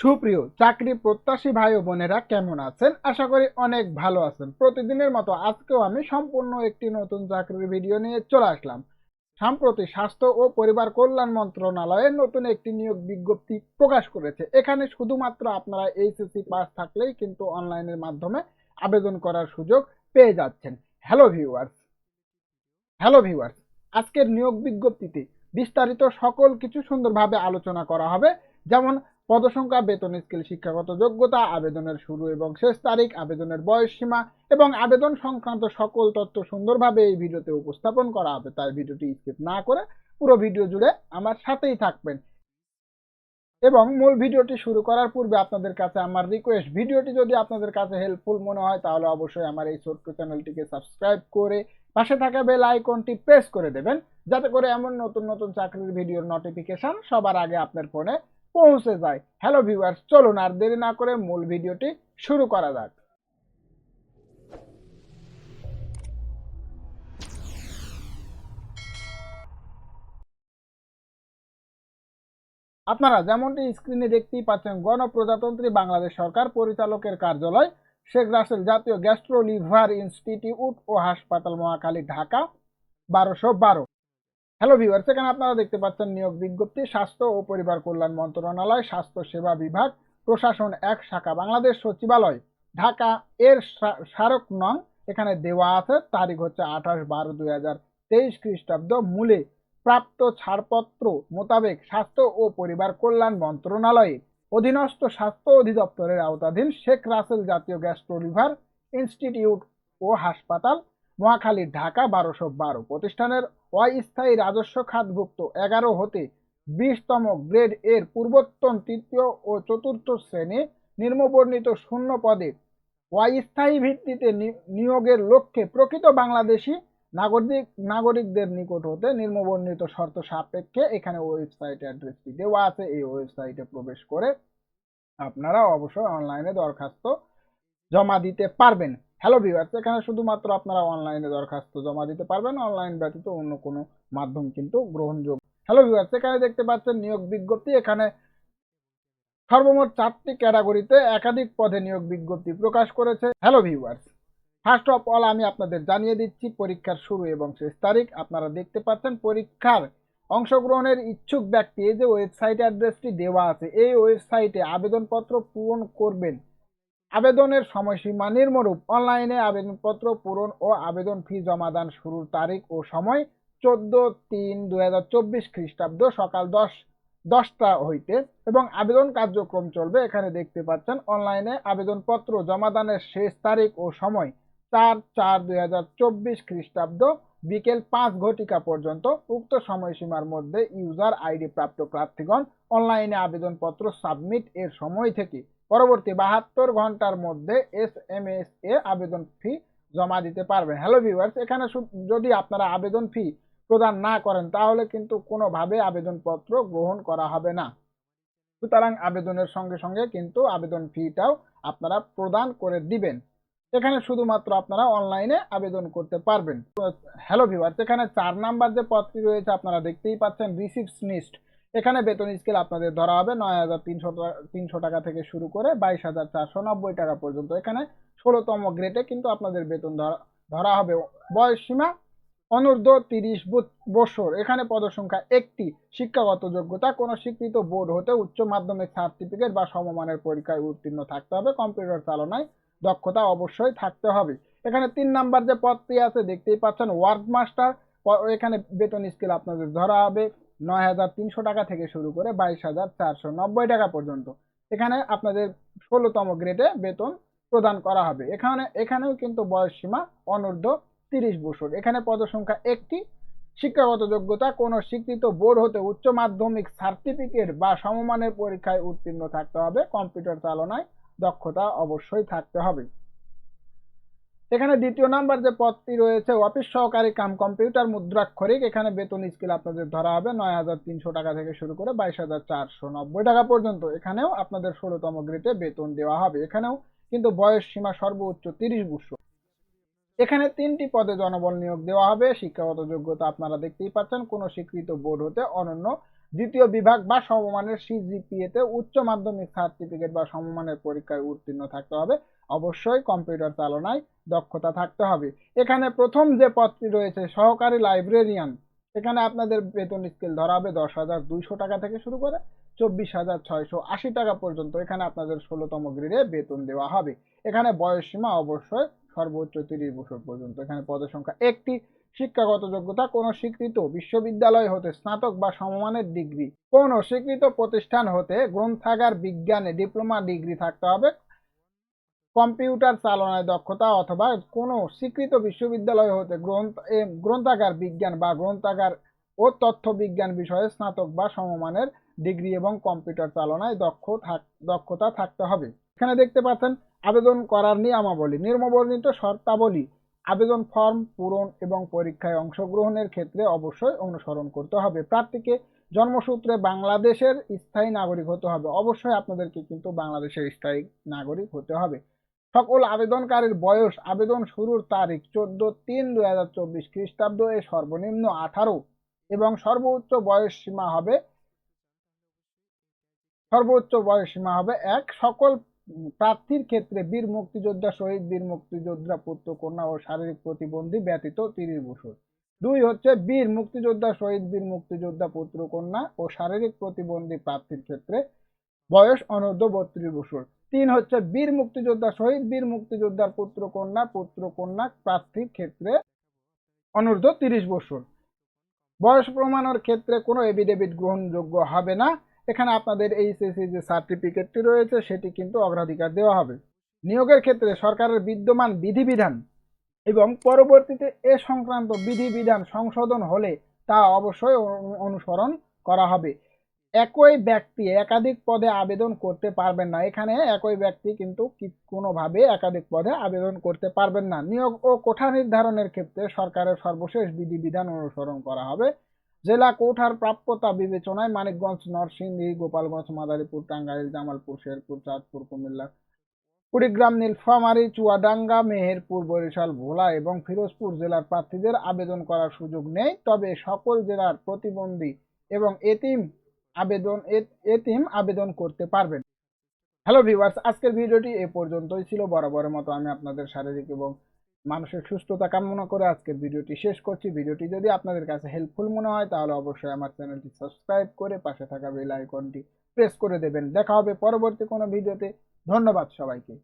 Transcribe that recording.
সুপ্রিয়, চাকরি প্রত্যাশী ভাই ও বোনেরা কেমন আছেন? আশা করি অনেক ভালো আছেন। প্রতিদিনের মতো আজকেও আমি সম্পূর্ণ একটি নতুন চাকরির ভিডিও নিয়ে চলে আসলাম। সম্প্রতি স্বাস্থ্য ও পরিবার কল্যাণ মন্ত্রণালয়ে নতুন একটি নিয়োগ বিজ্ঞপ্তি প্রকাশ করেছে। এখানে শুধুমাত্র আপনারা এইচএসসি পাস থাকলেই কিন্তু অনলাইনের মাধ্যমে আবেদন করার সুযোগ পেয়ে যাচ্ছেন। Hello viewers. হ্যালো ভিউয়ার্স, আজকের নিয়োগ বিজ্ঞপ্তিতে বিস্তারিত সকল কিছু সুন্দরভাবে আলোচনা করা হবে। যেমন পদসংখ্যা, বেতন স্কেল, শিক্ষাগত যোগ্যতা, আবেদনের শুরু এবং শেষ তারিখ, আবেদনের বয়স সীমা এবং আবেদন সংক্রান্ত সকল তথ্য সুন্দরভাবে এই ভিডিওতে উপস্থাপন করা হবে। তাই ভিডিওটি স্কিপ না করে পুরো ভিডিও জুড়ে আমার সাথেই থাকবেন। এবং মূল ভিডিওটি শুরু করার পূর্বে আপনাদের কাছে আমার রিকোয়েস্ট ভিডিওটি যদি আপনাদের কাছে হেল্পফুল মনে হয়, তাহলে অবশ্যই আমার এই ছোট্ট চ্যানেলটিকে সাবস্ক্রাইব করে পাশে থাকা বেল আইকনটি প্রেস করে দেবেন। যাতে করে এমন নতুন নতুন চাকরির ভিডিওর নোটিফিকেশন সবার আগে আপনার ফোনে পৌঁছে যায়। হ্যালো ভিউয়ার্স চলুন আর দেরি না করে মূল ভিডিওটি শুরু করা যাক। আপনারা যেমনটি স্ক্রিনে দেখতেই পাচ্ছেন, গণপ্রজাতন্ত্রী বাংলাদেশ সরকার পরিচালকের কার্যালয়, শেখ রাসেল জাতীয় গ্যাস্ট্রো লিভার ইনস্টিটিউট ও হাসপাতাল মহাখালী, ঢাকা, বারোশো বারো। হ্যালো ভিউয়ার্স এখানে আপনারা দেখতে পাচ্ছেন নিয়োগ বিজ্ঞপ্তি, স্বাস্থ্য ও পরিবার কল্যাণ মন্ত্রণালয়, স্বাস্থ্য সেবা বিভাগ, প্রশাসন এক শাখা, বাংলাদেশ সচিবালয়, ঢাকা। এর স্মারক নং এখানে দেওয়া আছে, তারিখ হচ্ছে আঠাশ বারো দুই হাজার তেইশ খ্রিস্টাব্দ। মূলে প্রাপ্ত ছাড়পত্র মোতাবেক স্বাস্থ্য ও পরিবার কল্যাণ মন্ত্রণালয়ে অধীনস্থ স্বাস্থ্য অধিদপ্তরের আওতাধীন শেখ রাসেল জাতীয় গ্যাস্ট্রো লিভার ইনস্টিটিউট ও হাসপাতাল, মহাখালী, ঢাকা, বারোশো বারো প্রতিষ্ঠানের অস্থায়ী রাজস্ব খাতভুক্ত এগারো হতে বিশতম গ্রেড এর পূর্বোত্তম তৃতীয় ও চতুর্থ শ্রেণি নিম্নবর্ণিত শূন্য পদে অস্থায়ী ভিত্তিতে নিয়োগের লক্ষ্যে প্রকৃত বাংলাদেশি নাগরিক, নাগরিকদের নিকট হতে নিম্নবর্ণিত শর্ত সাপেক্ষে এখানে ওয়েবসাইট অ্যাড্রেসটি দেওয়া আছে। এই ওয়েবসাইটে প্রবেশ করে আপনারা অবশ্যই অনলাইনে দরখাস্ত জমা দিতে পারবেন। হ্যালো ভিউয়ার্স এখানে শুধুমাত্র আপনারা অনলাইনে দরখাস্ত জমা দিতে পারবেন। অনলাইন ব্যতীত অন্য কোনো মাধ্যম কিন্তু গ্রহণযোগ্য। হ্যালো ভিউয়ার্স এখানে দেখতে পাচ্ছেন নিয়োগ বিজ্ঞপ্তি। এখানে সর্বমোট চারটি ক্যাটাগরিতে একাধিক পদে নিয়োগ বিজ্ঞপ্তি প্রকাশ করেছে। Hello viewers first of all আমি আপনাদের জানিয়ে দিচ্ছি, পরীক্ষার শুরু এবং শেষ তারিখ। আপনারা দেখতে পাচ্ছেন পরীক্ষার অংশগ্রহণের ইচ্ছুক ব্যক্তি, এই যে ওয়েবসাইট অ্যাড্রেসটি দেওয়া আছে, এই ওয়েবসাইটে আবেদনপত্র পূরণ করবেন। আবেদনের সময়সীমা নির্মরূপ। অনলাইনে আবেদনপত্র পূরণ ও আবেদন ফি জমাদান শুরুর তারিখ ও সময় চোদ্দ তিন দু হাজার চব্বিশ খ্রিস্টাব্দ সকাল দশ, দশটা হইতে এবং আবেদন কার্যক্রম চলবে। এখানে দেখতে পাচ্ছেন, অনলাইনে আবেদনপত্র জমাদানের শেষ তারিখ ও সময় চার চার দুই হাজার চব্বিশ খ্রিস্টাব্দ বিকেল পাঁচ ঘটিকা পর্যন্ত। উক্ত সময়সীমার মধ্যে ইউজার আইডি প্রাপ্ত প্রার্থীগণ অনলাইনে আবেদনপত্র সাবমিট এর সময় থেকে পরবর্তী বাহাত্তর ঘণ্টার মধ্যে এস এম এস এ আবেদন ফি জমা দিতে পারবেন। হ্যালো ভিউয়ার্স এখানে যদি আপনারা আবেদন ফি প্রদান না করেন, তাহলে কিন্তু কোনোভাবে আবেদনপত্র গ্রহণ করা হবে না। সুতরাং আবেদনের সঙ্গে সঙ্গে কিন্তু আবেদন ফিটাও আপনারা প্রদান করে দিবেন। এখানে শুধুমাত্র আপনারা অনলাইনে আবেদন করতে পারবেন। হ্যালো ভিউয়ার্স এখানে চার নাম্বার যে পদটি রয়েছে, আপনারা দেখতেই পাচ্ছেন রিসিভস লিস্ট এখানে বেতন স্কেল আপনাদের ধরা হবে নয় হাজার তিনশো তিনশো টাকা থেকে শুরু করে বাইশ হাজার চারশো নব্বই টাকা পর্যন্ত। এখানে ষোলোতম গ্রেডে কিন্তু আপনাদের বেতন ধরা ধরা হবে। বয়স সীমা অনূর্ধ্ব তিরিশ বছর এখানে পদসংখ্যা একটি, শিক্ষাগত যোগ্যতা। কোনো স্বীকৃত বোর্ড হতে উচ্চ মাধ্যমিক সার্টিফিকেট বা সমমানের পরীক্ষায় উত্তীর্ণ থাকতে হবে। কম্পিউটার চালনায় দক্ষতা অবশ্যই থাকতে হবে। এখানে তিন নাম্বার যে পদটি আছে, দেখতেই পাচ্ছেন, ওয়ার্ড মাস্টার। এখানে বেতন স্কেল আপনাদের ধরা হবে। নয় হাজার তিনশো টাকা থেকে শুরু করে বাইশ হাজার চারশো নব্বই টাকা পর্যন্ত। এখানে আপনাদের ষোলোতম গ্রেডে বেতন প্রদান করা হবে। এখানে, এখানেও কিন্তু বয়স সীমা অনূর্ধ্ব তিরিশ বছর। এখানে পদসংখ্যা একটি, শিক্ষাগত যোগ্যতা কোনো স্বীকৃত বোর্ড হতে উচ্চ মাধ্যমিক সার্টিফিকেট বা সমমানের পরীক্ষায় উত্তীর্ণ থাকতে হবে। কম্পিউটার চালনায় দক্ষতা অবশ্যই থাকতে হবে। এখানে দ্বিতীয় নাম্বার যে পদটি রয়েছে, অফিস সহকারী কাম কম্পিউটার মুদ্রাক্ষরিক। এখানে বেতন স্কেল আপনাদের ধরা হবে নয় হাজার তিনশো টাকা থেকে শুরু করে বাইশ হাজার চারশো নব্বই টাকা পর্যন্ত। এখানেও আপনাদের ষোলোতম গ্রেডে বেতন দেওয়া হবে। এখানেও কিন্তু বয়স সীমা সর্বোচ্চ তিরিশ বছর। এখানে তিনটি পদে জনবল নিয়োগ দেওয়া হবে। শিক্ষাগত যোগ্যতা আপনারা দেখতেই পাচ্ছেন, কোনো স্বীকৃত বোর্ড হতে অনন্য। দ্বিতীয় বিভাগ বা সমমানের সিজিপিএতে উচ্চ মাধ্যমিক সার্টিফিকেট বা সমমানের পরীক্ষায় উত্তীর্ণ থাকতে হবে। অবশ্যই কম্পিউটার চালনায় দক্ষতা থাকতে হবে। এখানে প্রথম যে পদটি রয়েছে, সহকারী লাইব্রেরিয়ান এখানে আপনাদের বেতন স্কেল ধরা হবে দশ হাজার দুইশো টাকা থেকে শুরু করে চব্বিশ হাজার ছয়শো আশি টাকা পর্যন্ত। এখানে আপনাদের ষোলোতম গ্রেডে বেতন দেওয়া হবে। এখানে বয়স সীমা অবশ্যই সর্বোচ্চ তিরিশ বছর পর্যন্ত। এখানে পদের সংখ্যা একটি। শিক্ষাগত যোগ্যতা, কোনো স্বীকৃত বিশ্ববিদ্যালয় হতে স্নাতক বা সমমানের ডিগ্রি, কোনো স্বীকৃত প্রতিষ্ঠান হতে গ্রন্থাগার বিজ্ঞানে ডিপ্লোমা ডিগ্রি থাকতে হবে। কম্পিউটার চালনায় দক্ষতা অথবা কোনো স্বীকৃত বিশ্ববিদ্যালয় হতে গ্রন্থ গ্রন্থাগার বিজ্ঞান বা গ্রন্থাগার ও তথ্য বিজ্ঞান বিষয়ে স্নাতক বা সমমানের ডিগ্রি এবং কম্পিউটার চালনায় দক্ষ দক্ষতা থাকতে হবে। এখানে দেখতে পাচ্ছেন, আবেদন করার নিয়মাবলী। নির্মবর্ণিত শর্তাবলী। আবেদন ফর্ম পূরণ এবং পরীক্ষায় অংশগ্রহণের ক্ষেত্রে অবশ্যই অনুসরণ করতে হবে। প্রার্থীকে জন্মসূত্রে বাংলাদেশের স্থায়ী নাগরিক হতে হবে। অবশ্যই আপনাদেরকে কিন্তু বাংলাদেশের স্থায়ী নাগরিক হতে হবে। সকল আবেদনকারীর বয়স, আবেদন শুরুর তারিখ চোদ্দ তিন দুই হাজার চব্বিশ খ্রিস্টাব্দ এ সর্বনিম্ন আঠারো এবং সর্বোচ্চ বয়স সীমা হবে সর্বোচ্চ বয়স সীমা হবে এক। সকল প্রার্থীর ক্ষেত্রে বীর মুক্তিযোদ্ধা, শহীদ বীর মুক্তিযোদ্ধা, পুত্র, কন্যা ও শারীরিক প্রতিবন্ধী ব্যতীত তিরিশ বছর। দুই হচ্ছে বীর মুক্তিযোদ্ধা, শহীদ বীর মুক্তিযোদ্ধা, পুত্র, কন্যা ও শারীরিক প্রতিবন্ধী প্রার্থীর ক্ষেত্রে বয়স অনূর্ধ্ব বত্রিশ বছর। তিন হচ্ছে বীর মুক্তিযোদ্ধা, শহীদ বীর মুক্তিযোদ্ধার পুত্র কন্যা পুত্র কন্যা প্রার্থীর ক্ষেত্রে অনূর্ধ্ব তিরিশ বছর। বয়স প্রমাণের ক্ষেত্রে কোনো এভিডেভিট গ্রহণযোগ্য হবে না। এখানে আপনাদের এইচএসসি যে সার্টিফিকেটটি রয়েছে, সেটি কিন্তু অগ্রাধিকার দেওয়া হবে। নিয়োগের ক্ষেত্রে সরকারের বিদ্যমান বিধিবিধান এবং পরবর্তীতে এ সংক্রান্ত বিধিবিধান সংশোধন হলে তা অবশ্যই অনু- অনুসরণ করা হবে। একই ব্যক্তি একাধিক পদে আবেদন করতে পারবেন না। এখানে একই ব্যক্তি কিন্তু কোনোভাবে একাধিক পদে আবেদন করতে পারবেন না। নিয়োগ ও কোঠা নির্ধারণের ক্ষেত্রে সরকারের সর্বশেষ বিধিবিধান অনুসরণ করা হবে। জেলা কোঠার প্রাপ্যতা বিবেচনায় মানিকগঞ্জ, নরসিংদী, গোপালগঞ্জ, মাদারীপুর, টাঙ্গাইল, জামালপুর, শেরপুর, চাঁদপুর, কুমিল্লা, কুড়িগ্রাম, নীলফামারী, চুয়াডাঙ্গা, মেহেরপুর, বরিশাল, ভোলা এবং ফিরোজপুর জেলার প্রার্থীদের আবেদন করার সুযোগ নেই। তবে সকল জেলার প্রতিবন্ধী এবং এতিম আবেদন এতিম আবেদন করতে পারবেন। হ্যালো ভিউয়ার্স, আজকের ভিডিওটি এ পর্যন্তই ছিল। বরাবরের মতো আমি আপনাদের শারীরিক এবং মানসিক সুস্থতা কামনা করে আজকের ভিডিওটি শেষ করছি। ভিডিওটি যদি আপনাদের কাছে হেল্পফুল মনে হয়, তাহলে অবশ্যই আমার চ্যানেলটি সাবস্ক্রাইব করে পাশে থাকা বেল আইকনটি প্রেস করে দেবেন। দেখা হবে পরবর্তী কোনো ভিডিওতে। ধন্যবাদ সবাইকে।